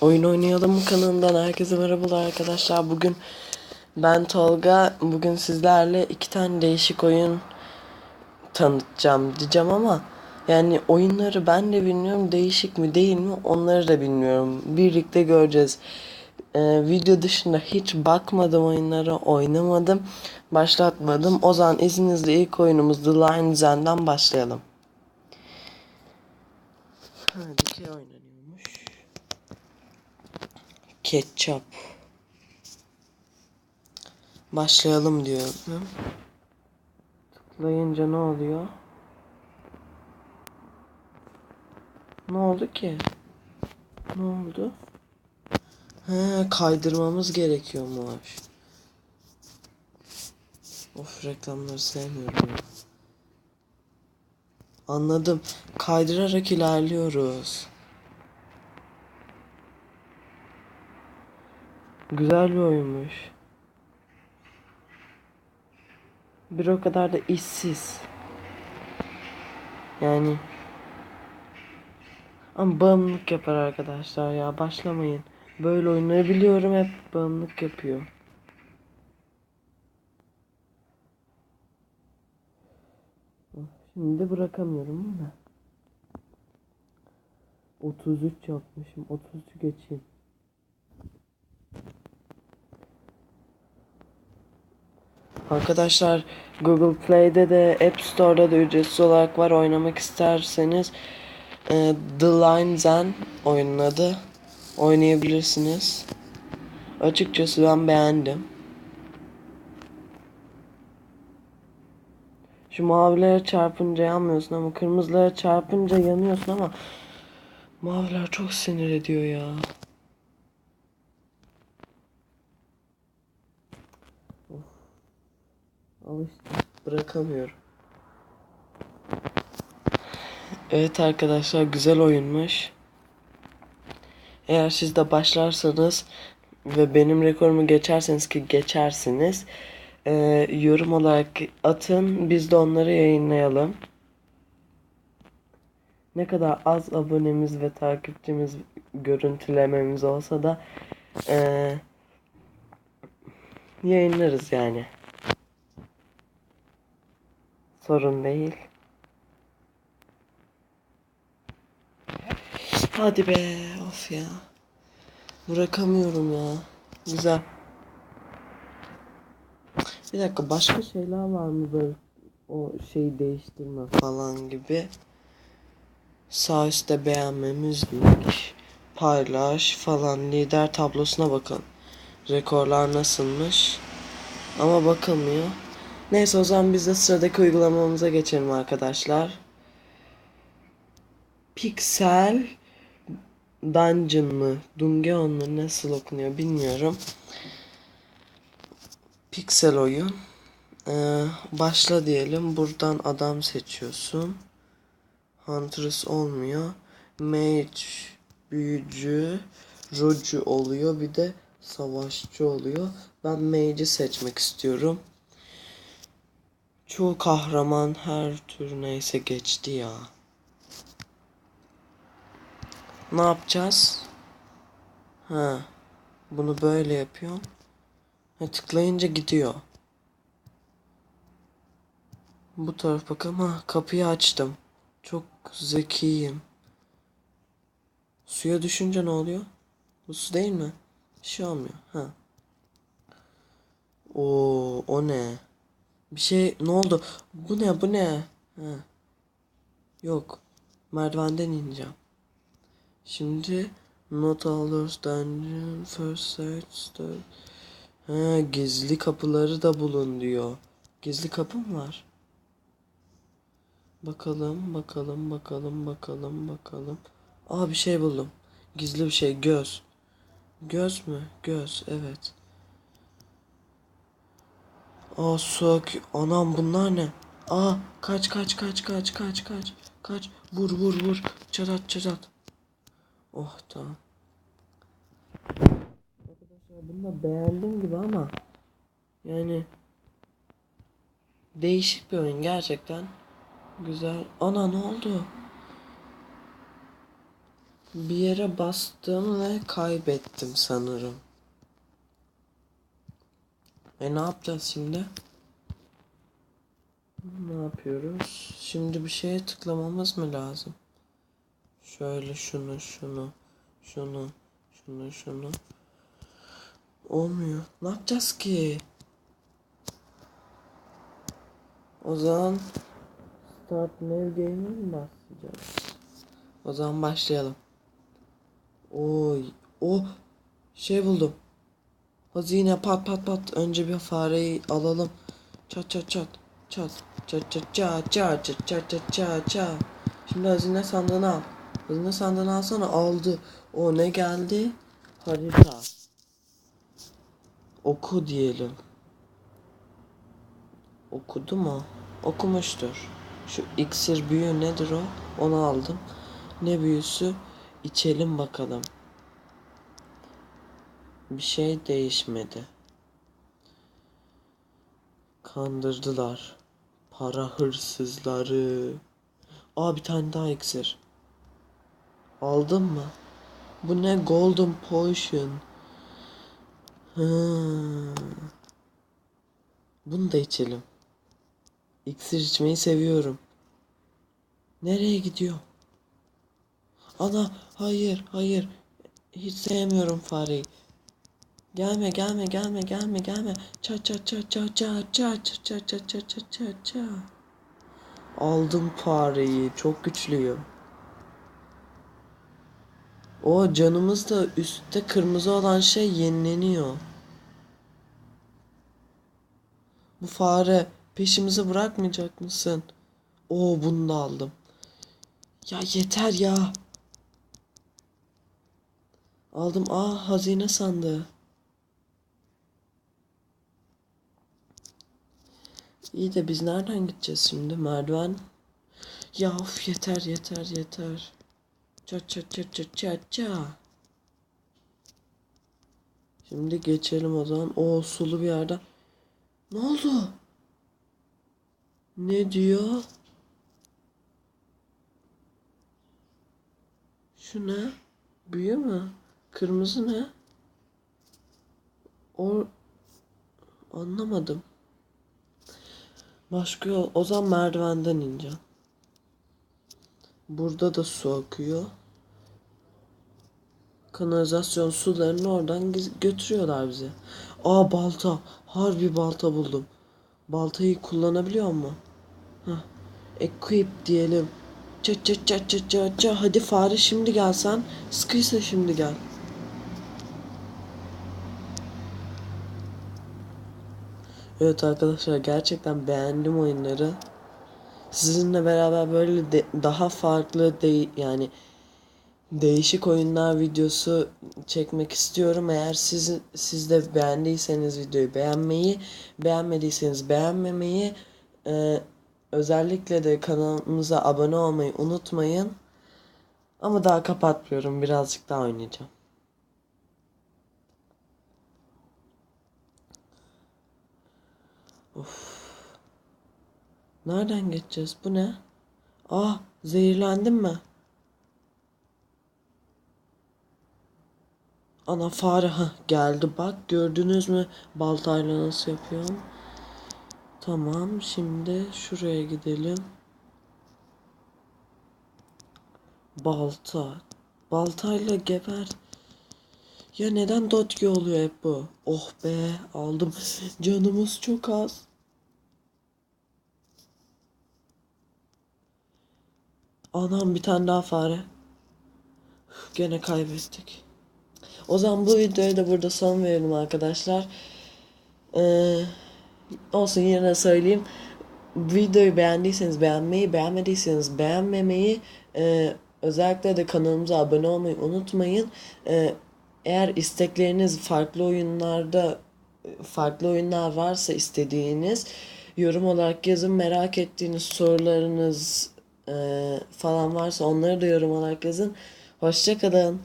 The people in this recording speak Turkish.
Oyun oynayalım kanalından herkese merhabalar arkadaşlar. Bugün ben Tolga. Bugün sizlerle iki tane değişik oyun tanıtacağım diyeceğim ama yani oyunları ben de bilmiyorum değişik mi değil mi onları da bilmiyorum. Birlikte göreceğiz. Ee, video dışında hiç bakmadım oyunlara, oynamadım, başlatmadım. O zaman izninizle ilk oyunumuz The Lion Zen'den başlayalım. Ha, dikey oynanıyormuş. Ketçap. Başlayalım diyorum. Tıklayınca ne oluyor? Ne oldu ki? Ne oldu? He, kaydırmamız gerekiyormuş. Of reklamları sevmiyorum ya. Anladım. Kaydırarak ilerliyoruz. Güzel bir oyunmuş. Bir o kadar da işsiz. Yani ama bağımlılık yapar arkadaşlar ya başlamayın. Böyle oyunları biliyorum hep bağımlılık yapıyor. Şimdi bırakamıyorum değil mi? 33 yapmışım. 33'ü geçeyim. Arkadaşlar Google Play'de de App Store'da da ücretsiz olarak var. Oynamak isterseniz e, The Line Zen oyunun adı. Oynayabilirsiniz. Açıkçası ben beğendim. Şu mavilere çarpınca yanmıyorsun ama kırmızılara çarpınca yanıyorsun ama maviler çok sinir ediyor ya. Al bırakamıyorum. Evet arkadaşlar güzel oyunmuş. Eğer siz de başlarsanız ve benim rekorumu geçerseniz ki geçersiniz e, yorum olarak atın biz de onları yayınlayalım. Ne kadar az abonemiz ve takipçimiz görüntülememiz olsa da e, yayınlarız yani. Sorun değil. Hadi be of ya. Bırakamıyorum ya. Güzel. Bir dakika başka şeyler var mı böyle o şeyi değiştirme falan gibi. Sağ üstte beğenme, müzik, paylaş falan lider tablosuna bakın. Rekorlar nasılmış. Ama bakılmıyor. Neyse o zaman biz de sıradaki uygulamamıza geçelim arkadaşlar. Pixel Dungeon mı? Dungeon mu? Nasıl okunuyor bilmiyorum. Pixel oyun. Ee, başla diyelim. Buradan adam seçiyorsun. Huntress olmuyor. Mage büyücü, Rocu oluyor. Bir de savaşçı oluyor. Ben Mage'i seçmek istiyorum. Çoğu kahraman her tür neyse geçti ya. Ne yapacağız? Ha. Bunu böyle yapıyorum. Ha, tıklayınca gidiyor. Bu taraf bakalım. Ha, kapıyı açtım. Çok zekiyim. Suya düşünce ne oluyor? Bu su değil mi? Bir şey olmuyor. Ha. Oo, o ne? Bir şey ne oldu? Bu ne? Bu ne? Ha. Yok. Merdivenden ineceğim. Şimdi Not Allers Dungeon First Search. Ha, gizli kapıları da bulun diyor. Gizli kapı mı var? Bakalım, bakalım, bakalım, bakalım, bakalım. Aa bir şey buldum. Gizli bir şey. Göz. Göz mü? Göz. Evet. Aa su akıyor. Anam bunlar ne? Aa kaç kaç kaç kaç kaç kaç. Kaç. Vur vur vur. Çarat çarat. Oh tamam. Arkadaşlar bunu da beğendim gibi ama yani değişik bir oyun gerçekten. Güzel. Ana ne oldu? Bir yere bastım ve kaybettim sanırım. E ne yapacağız şimdi? Ne yapıyoruz? Şimdi bir şeye tıklamamız mı lazım? Şöyle şunu şunu şunu şunu şunu. Olmuyor. Ne yapacağız ki? O zaman Start New Game'e mi başlayacağız? O zaman başlayalım. Oy, o şey buldum. Hazine pat pat pat. Önce bir fareyi alalım. Çat çat çat. Çat çat çat çat çat çat çat çat çat çat. Şimdi hazine sandığını al. Hazine sandığını alsana aldı. O ne geldi? Harita. Oku diyelim. Okudu mu? Okumuştur. Şu iksir büyü nedir o? Onu aldım. Ne büyüsü? İçelim bakalım. Bir şey değişmedi. Kandırdılar. Para hırsızları. Aa bir tane daha iksir. Aldın mı? Bu ne? Golden Potion. Hmm. Bunu da içelim. İksir içmeyi seviyorum. Nereye gidiyor? Ana hayır hayır. Hiç sevmiyorum fareyi. Gelme gelme gelme gelme gelme. Ça ça ça ça ça ça ça ça ça ça ça ça ça. Aldım fareyi. Çok güçlüyüm. O canımız da üstte kırmızı olan şey yenileniyor. Bu fare peşimizi bırakmayacak mısın? Oo bunu da aldım. Ya yeter ya. Aldım. Aa hazine sandığı. İyi de biz nereden gideceğiz şimdi? Merdiven. Ya of yeter yeter yeter. Ça ça ça ça ça ça. Şimdi geçelim o zaman. O sulu bir yerden. Ne oldu? Ne diyor? Şu ne? Büyü mü? Kırmızı ne? O anlamadım. Başka yol. O zaman merdivenden ineceğim. Burada da su akıyor. Kanalizasyon sularını oradan götürüyorlar bize. Aa balta. Harbi balta buldum. Baltayı kullanabiliyor mu? Heh. Equip diyelim. Ça ça ça ça ça ça. Hadi fare şimdi gelsen. Sıkıysa şimdi gel. Evet arkadaşlar gerçekten beğendim oyunları. Sizinle beraber böyle de, daha farklı de, yani değişik oyunlar videosu çekmek istiyorum. Eğer siz siz de beğendiyseniz videoyu beğenmeyi, beğenmediyseniz beğenmemeyi, e, özellikle de kanalımıza abone olmayı unutmayın. Ama daha kapatmıyorum. Birazcık daha oynayacağım. Of. Nereden geçeceğiz? Bu ne? Ah, zehirlendim mi? Ana fare ha geldi bak gördünüz mü baltayla nasıl yapıyorum? Tamam şimdi şuraya gidelim. Balta. Baltayla geber. Ya neden dotki oluyor hep bu? Oh be aldım. Canımız çok az. Anam bir tane daha fare. Gene kaybettik. O zaman bu videoyu da burada son verelim arkadaşlar. Ee, olsun yine söyleyeyim. Videoyu beğendiyseniz beğenmeyi, beğenmediyseniz beğenmemeyi, e, özellikle de kanalımıza abone olmayı unutmayın. E, eğer istekleriniz farklı oyunlarda farklı oyunlar varsa istediğiniz yorum olarak yazın. Merak ettiğiniz sorularınız e, falan varsa onları da yorum olarak yazın. Hoşçakalın.